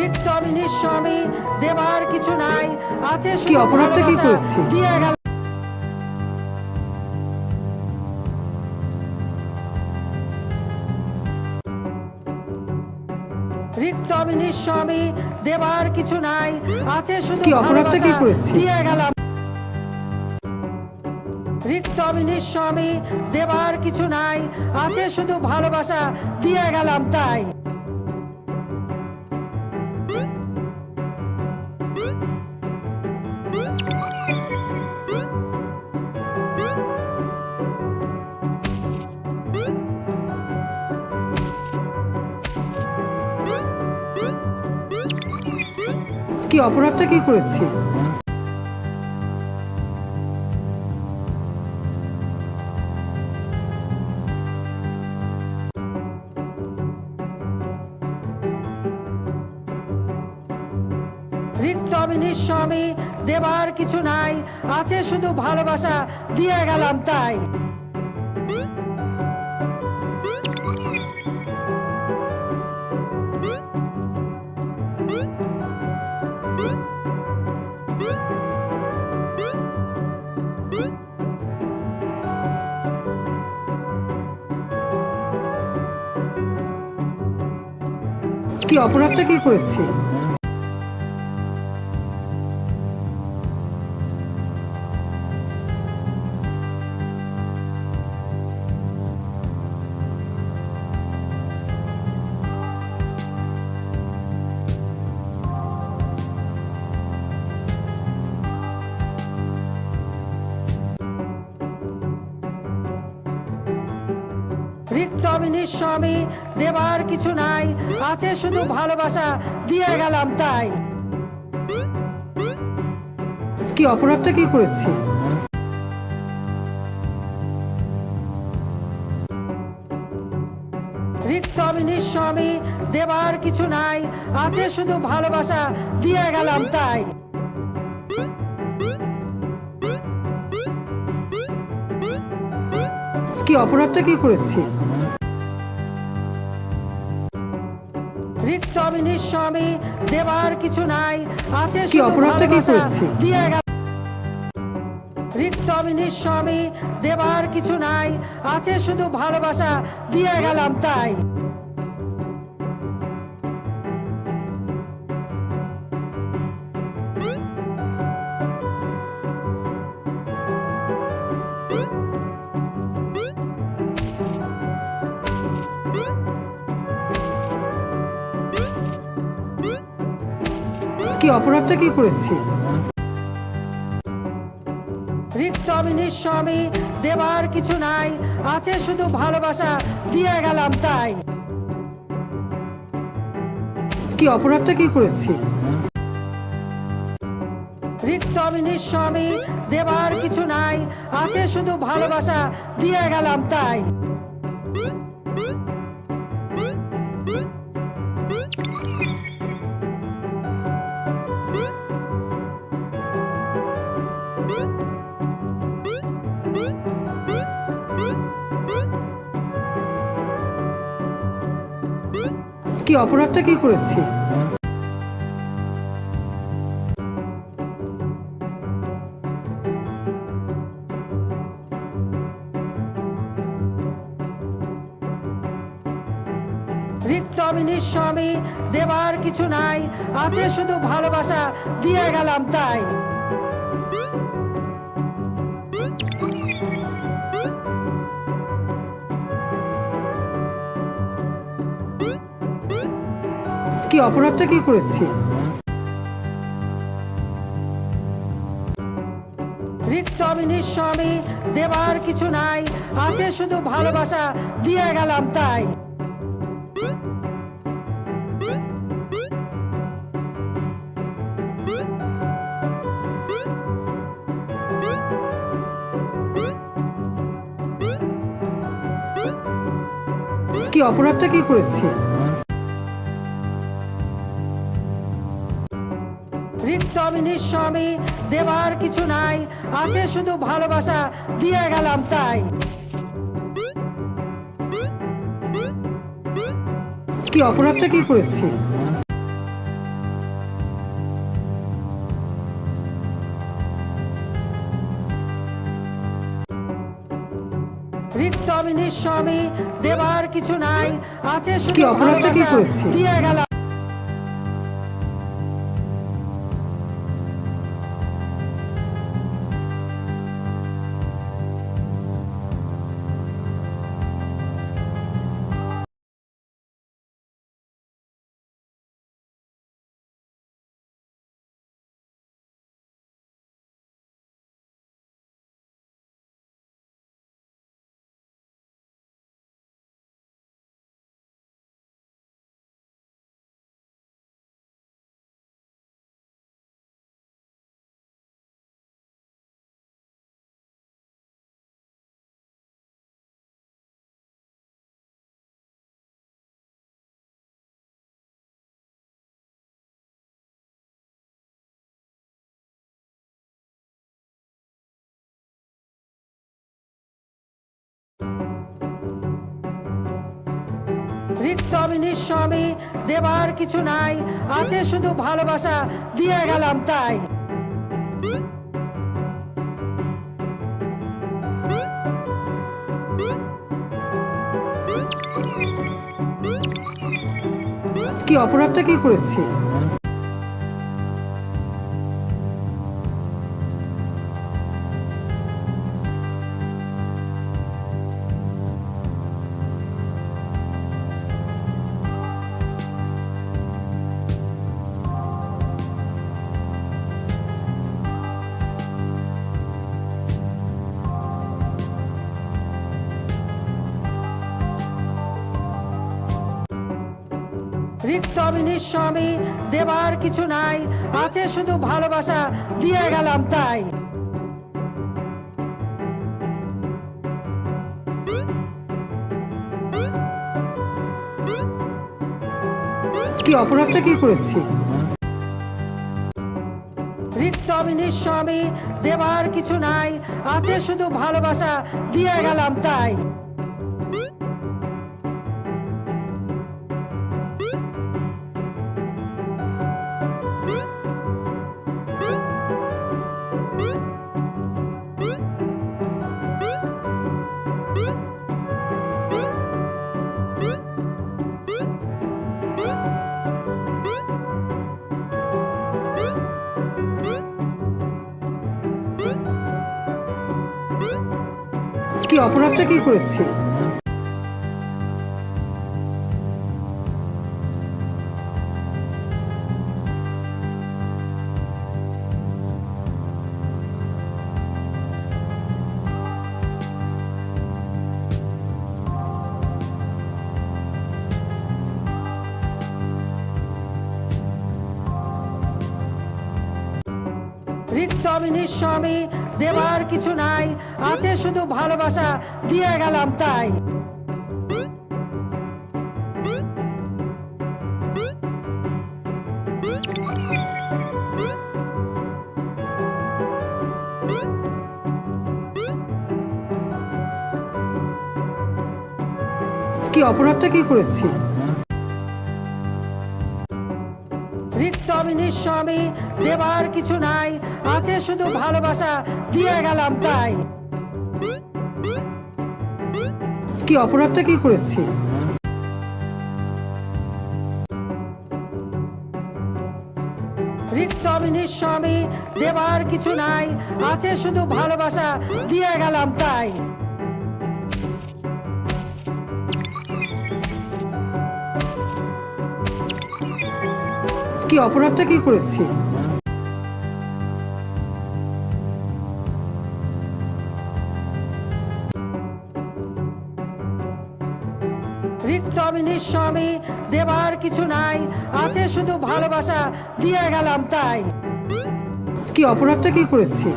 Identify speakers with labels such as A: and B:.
A: রিক্ত আমি নিঃস্ব আমি দেবার কিছু নাই। আছে
B: কি অপরাধটা কি করেছি?
A: দিয়ে গেল। রিক্ত আমি দেবার কিছু নাই। আছে শুধু
B: কি অপরাধটা কি করেছি?
A: দিয়ে গেলাম রিক্ত আমি নিঃস্ব দেবার কিছু নাই। আছে শুধু ভালোবাসা। দিয়ে গেলাম তাই।
B: কি অপরাধটা কি করেছি?
A: রিক্ত আমি নিঃস্ব দেবার কিছু নাই, আছে শুধু ভালোবাসা, দিয়ে গেলাম তাই।
B: কি অপরাধটা কি করেছি?
A: নিঃস্ব দেবার কিছু নাই। আছে শুধু ভালোবাসা দিয়ে গেলাম তাই।
B: কি অপরাধটা কি করেছি?
A: রিক্ত আমি দেবার কিছু নাই। আছে শুধু ভালোবাসা দিয়ে গেলাম তাই।
B: কি অপরাধটা কি করেছি?
A: রিক্ত আমি নিঃস্ব আমি দেবার কিছু নাই। আছে
B: কি অপরাধটা কি করেছি?
A: দিয়ে গেল। রিক্ত আমি নিঃস্বামী দেবার কিছু নাই। আছে শুধু ভালোবাসা। দিয়ে গেলাম তাই।
B: কি অপরাধটা কি করেছি?
A: রিক্ত আমি দেবার কিছু নাই আছে শুধু ভালোবাসা দিয়ে গেলাম তাই।
B: কি অপরাধটা কি করেছি?
A: রিক্ত আমি দেবার কিছু নাই আছে শুধু ভালোবাসা দিয়ে গেলাম তাই।
B: কি অপরাধটা কি করেছি?
A: দেবার কিছু নাই আছে শুধু ভালোবাসা দিয়ে গেলাম তাই।
B: কি অপরাধটা কি করেছি?
A: রিক্ত আমি নিঃস্ব দেবার কিছু নাই আছে শুধু ভালোবাসা দিয়ে গেলাম তাই।
B: কি অপরাধটা কি করেছি?
A: আমি নিঃস্ব দেবার কিছু নাই আছে শুধু ভালোবাসা দিয়ে গেলাম তাই।
B: কি অপরাধটা কি করেছি?
A: রিক্ত আমি নিঃস্ব দেবার কিছু নাই আছে শুধু ভালোবাসা
B: কি
A: দিয়ে গেলাম রিক্ত নিঃস্বামী দেবার কিছু নাই, আছে শুধু ভালোবাসা, দিয়ে গেলাম তাই।
B: কি অপরাধটা কি করেছি?
A: আমি দেবার কিছু নাই। আছে শুধু ভালোবাসা দিয়ে গেলাম তাই।
B: কি অপরাধটা কি করেছি?
A: রিক্ত আমি নিঃস্বামী দেবার কিছু নাই। আছে শুধু ভালোবাসা দিয়ে গেলাম তাই।
B: কি অপরাধটা কি করেছি?
A: রিক্ত আমি নিঃস্বামী, দেবার কিছু নাই, আছে শুধু ভালোবাসা, দিয়ে গেলাম তাই।
B: কি, অপরাধটা কি করেছি?
A: আমি নিঃস্বামী দেবার কিছু নাই আছে শুধু ভালোবাসা দিয়ে গেলাম তাই।
B: কি অপরাধটা কি করেছি?
A: রিক্ত আমি দেবার কিছু নাই আছে শুধু ভালোবাসা দিয়ে গেলাম তাই।
B: কি অপরাধটা কি করেছি?
A: রিক্তমি নিঃস্বামী দেবার কিছু নাই আছে শুধু ভালোবাসা দিয়ে গেলাম তাই।
B: কি অপরাধটা কি করেছি?